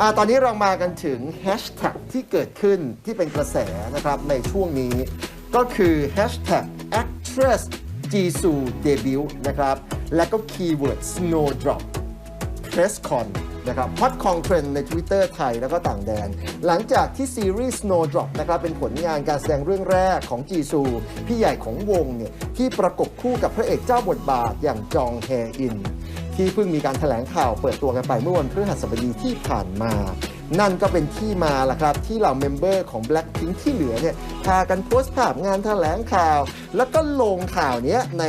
อ่าตอนนี้เรามากันถึงแฮชแท็กที่เกิดขึ้นที่เป็นกระแสนะครับในช่วงนี้ ก็คือแฮชแท็ก actress Jisoo debut นะครับและก็คีย์เวิร์ด snowdrop PressCon นะครับฮอตคองเทรนใน Twitter ไทยแล้วก็ต่างแดน หลังจากที่ซีรีส์ Snowdrop นะครับเป็นผลงานการแสดงเรื่องแรกของจีซู พี่ใหญ่ของวงเนี่ยที่ประกบคู่กับพระเอกเจ้าบทบาทอย่างจองแฮอิน ที่เพิ่งมีการแถลงข่าวเปิดตัวกันไปเมื่อวันพฤหัสบดีที่ผ่านมา นั่นก็เป็นที่มาล่ะครับ ที่เหล่าเมมเบอร์ของ Blackpink ที่เหลือเนี่ยพากันโพสต์ภาพงานแถลงข่าว แล้วก็ลงข่าวนี้ใน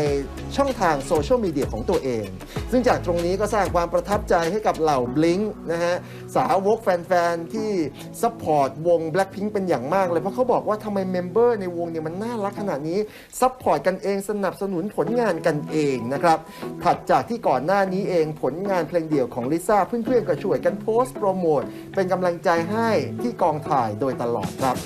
ช่องทางโซเชียลมีเดียของตัวเอง ซึ่งจากตรงนี้ก็สร้างความประทับใจให้กับเหล่า Blink นะฮะสาวกแฟน ๆ ที่ซัพพอร์ตวง Blackpink เป็นอย่างมากเลย เพราะเขาบอกว่าทำไมเมมเบอร์ในวงเนี่ยมันน่ารักขนาดนี้ซัพพอร์ตกันเองสนับสนุนผลงานกันเองนะครับถัดจากที่ก่อนหน้านี้เองผลงานเพลงเดี่ยวของลิซ่าเพื่อนๆก็ช่วยกันโพสต์โปรโมทเป็นกำลังใจให้ที่กองถ่ายโดยตลอดครับ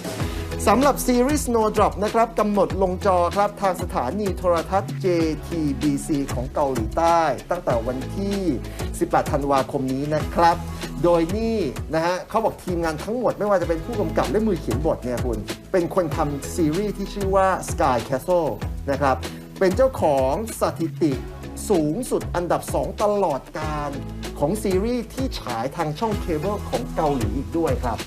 สำหรับซีรีส์ Snowdrop นะครับกำหนดลงจอครับทางสถานีโทรทัศน์ JTBC ของเกาหลีใต้ ตั้งแต่วันที่ 18 ธันวาคมนี้นะครับ โดยนี่นะฮะเขาบอกทีมงานทั้งหมดไม่ว่าจะเป็นผู้กำกับและมือเขียนบทเนี่ยคุณ เป็นคนทำซีรีส์ที่ชื่อว่า Sky Castle นะครับ เป็นเจ้าของสถิติสูงสุดอันดับ 2 ตลอดการของซีรีส์ที่ฉายทางช่องเคเบิลของเกาหลีอีกด้วยครับ